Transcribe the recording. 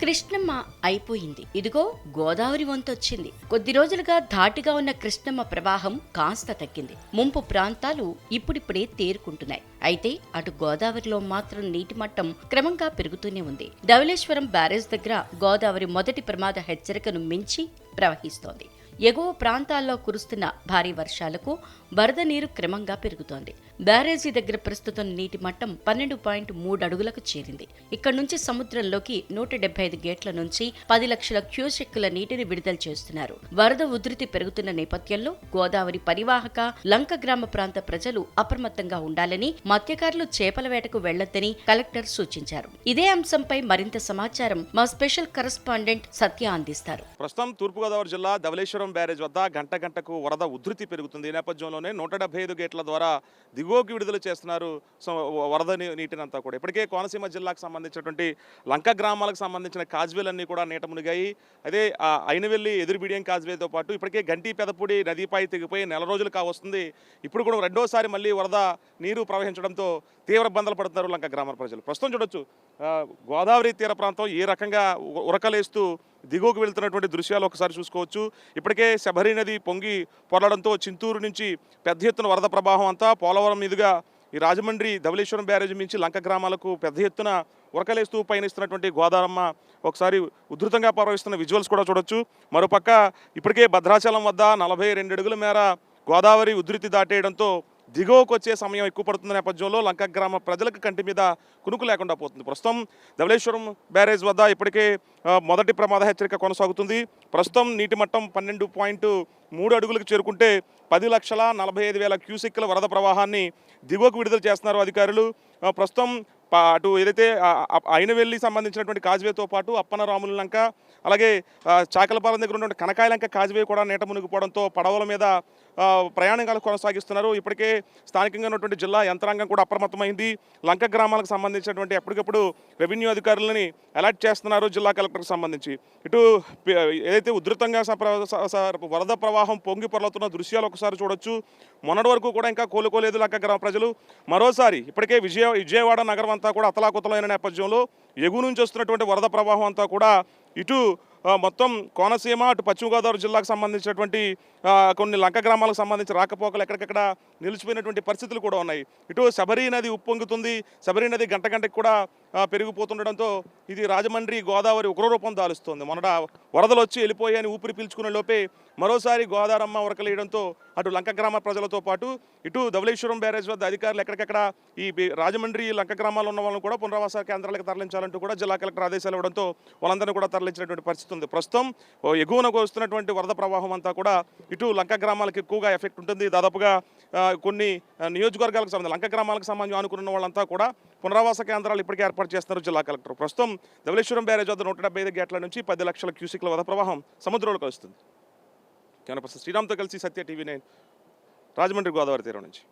కృష్ణమ్మ అయిపోయింది. ఇదిగో గోదావరి వంతొచ్చింది. కొద్ది రోజులుగా ధాటిగా ఉన్న కృష్ణమ్మ ప్రవాహం కాస్త తగ్గింది. ముంపు ప్రాంతాలు ఇప్పుడిప్పుడే తేరుకుంటున్నాయి. అయితే అటు గోదావరిలో మాత్రం నీటి మట్టం క్రమంగా పెరుగుతూనే ఉంది. ధవళేశ్వరం బ్యారేజ్ దగ్గర గోదావరి మొదటి ప్రమాద హెచ్చరికను మించి ప్రవహిస్తోంది. ఎగువ ప్రాంతాల్లో కురుస్తున్న భారీ వర్షాలకు వరద నీరు క్రమంగా పెరుగుతోంది. బ్యారేజీ దగ్గర ప్రస్తుతం నీటి మట్టం పన్నెండు పాయింట్ మూడు అడుగులకు చేరింది. ఇక్కడ నుంచి సముద్రంలోకి నూట డెబ్బై ఐదు గేట్ల నుంచి పది లక్షల క్యూసెక్కుల నీటిని విడుదల చేస్తున్నారు. వరద ఉధృతి పెరుగుతున్న నేపథ్యంలో గోదావరి పరివాహక లంక గ్రామ ప్రాంత ప్రజలు అప్రమత్తంగా ఉండాలని మత్స్యకారులు చేపల వేటకు వెళ్ళొద్దని కలెక్టర్ సూచించారు. ఇదే అంశంపై మరింత సమాచారం మా స్పెషల్ కరెస్పాండెంట్ సత్య అందిస్తారు. ప్రస్తుతం తూర్పుగోదావరి జిల్లా పోలవరం బ్యారేజ్ వద్ద గంట గంటకు వరద ఉధృతి పెరుగుతుంది. ఈ నేపథ్యంలోనే నూట డెబ్బై ఐదు గేట్ల ద్వారా దిగువకి విడుదల చేస్తున్నారు. సో వరద నీటినంతా కూడా. ఇప్పటికే కోనసీమ జిల్లాకు సంబంధించినటువంటి లంక గ్రామాలకు సంబంధించిన కాజ్వేలన్నీ కూడా నీట మునిగాయి. అదే ఆ అయినవెల్లి ఎదురుబిడియం కాజ్వేతో పాటు ఇప్పటికే గంటి పెదపూడి నదిపై తెగిపోయి నెల రోజులు కావస్తుంది. ఇప్పుడు కూడా రెండోసారి మళ్ళీ వరద నీరు ప్రవహించడంతో తీవ్ర ఇబ్బందులు పడుతున్నారు లంక గ్రామ ప్రజలు. ప్రస్తుతం చూడొచ్చు గోదావరి తీర ప్రాంతం ఏ రకంగా ఉరకలేస్తూ దిగువకు వెళ్తున్నటువంటి దృశ్యాలు ఒకసారి చూసుకోవచ్చు. ఇప్పటికే శబరి నది పొంగి పొరలడంతో చింతూరు నుంచి పెద్ద ఎత్తున వరద ప్రభావం అంతా పోలవరం మీదుగా ఈ రాజమండ్రి ధవళేశ్వరం బ్యారేజ్ నుంచి లంక గ్రామాలకు పెద్ద ఎత్తున ఉరకలేస్తూ పయనిస్తున్నటువంటి గోదారమ్మ ఒకసారి ఉధృతంగా ప్రవహిస్తున్న విజువల్స్ కూడా చూడొచ్చు. మరోపక్క ఇప్పటికే భద్రాచలం వద్ద నలభై రెండు అడుగుల మేర గోదావరి ఉధృతి దాటేయడంతో దిగువకు వచ్చే సమయం ఎక్కువ పడుతున్న నేపథ్యంలో లంక గ్రామ ప్రజలకు కంటి మీద కునుకు లేకుండా పోతుంది. ప్రస్తుతం ధవళేశ్వరం బ్యారేజ్ వద్ద ఇప్పటికే మొదటి ప్రమాద హెచ్చరిక కొనసాగుతుంది. ప్రస్తుతం నీటి మట్టం పన్నెండు పాయింట్ మూడు అడుగులకు చేరుకుంటే పది లక్షల నలభై ఐదు వేల క్యూసిక్ల వరద ప్రవాహాన్ని దిగువకు విడుదల చేస్తున్నారు అధికారులు. ప్రస్తుతం అటు ఏదైతే అయినవెల్లి సంబంధించినటువంటి కాజ్వేతో పాటు అప్పన రాముల లంక అలాగే చాకలపాలెం దగ్గర ఉన్నటువంటి కనకాయ లంక కాజ్వే కూడా నీట మునిగిపోవడంతో పడవల మీద ప్రయాణికాలు కొనసాగిస్తున్నారు. ఇప్పటికే స్థానికంగా ఉన్నటువంటి జిల్లా యంత్రాంగం కూడా అప్రమత్తమైంది. లంక గ్రామాలకు సంబంధించినటువంటి ఎప్పటికప్పుడు రెవెన్యూ అధికారులని అలర్ట్ చేస్తున్నారు జిల్లా కలెక్టర్కి సంబంధించి. ఇటు ఏదైతే ఉధృతంగా స- ప్ర- స- వరద ప్రవాహం పొంగి పొరలుతున్న దృశ్యాలు ఒకసారి చూడొచ్చు. మొన్నటి వరకు కూడా ఇంకా కోలుకోలేదు లంక గ్రామ ప్రజలు. మరోసారి ఇప్పటికే విజయ విజయవాడ నగరం అంతా కూడా అతలాకుతలైన నేపథ్యంలో ఎగువ నుంచి వస్తున్నటువంటి వరద ప్రవాహం అంతా కూడా ఇటు మొత్తం కోనసీమ అటు పశ్చిమ గోదావరి జిల్లాకు సంబంధించినటువంటి కొన్ని లంక గ్రామాలకు సంబంధించి రాకపోకలు ఎక్కడికక్కడ నిలిచిపోయినటువంటి పరిస్థితులు కూడా ఉన్నాయి. ఇటు శబరి నది ఉప్పొంగుతుంది. శబరి నది గంట గంటకి కూడా పెరిగిపోతుండడంతో ఇది రాజమండ్రి గోదావరి ఉగ్రరూపం దాలుస్తోంది. మొన్నట వరదలు వచ్చి వెళ్ళిపోయాయని ఊపిరి పీల్చుకునే లోపే మరోసారి గోదావరమ్మ ఉరకలేయడంతో అటు లంక గ్రామ ప్రజలతో పాటు ఇటు ధవళేశ్వరం బ్యారేజ్ వద్ద అధికారులు ఎక్కడికెక్కడ ఈ రాజమండ్రి లంక గ్రామాల్లో ఉన్న వాళ్ళని కూడా పునరావాస కేంద్రాలకు తరలించాలంటూ కూడా జిల్లా కలెక్టర్ ఆదేశాలు ఇవ్వడంతో వాళ్ళందరినీ కూడా తరలించినటువంటి పరిస్థితి ఉంది. ప్రస్తుతం ఎగువన ఎగువనకు వస్తున్నటువంటి వరద ప్రవాహం అంతా కూడా ఇటు లంక గ్రామాలకు ఎక్కువగా ఎఫెక్ట్ ఉంటుంది. దాదాపుగా కొన్ని నియోజకవర్గాలకు సంబంధించి లంక గ్రామాలకు సంబంధించి అనుకున్న వాళ్ళంతా కూడా పునరావాస కేంద్రాలు ఇప్పటికే ఏర్పాటు చేస్తున్నారు జిల్లా కలెక్టర్. ప్రస్తుతం ధవలేశ్వరం బ్యారేజ్ వద్ద నూట డెబ్బై ఐదు గేట్ల నుంచి పది లక్షల క్యూసిక్ల వద ప్రవాహం సముద్రంలో వస్తుంది కెమెరా శ్రీరామ్తో కలిసి సత్య టీవీ నైన్ రాజమండ్రి గోదావరి తీరం నుంచి.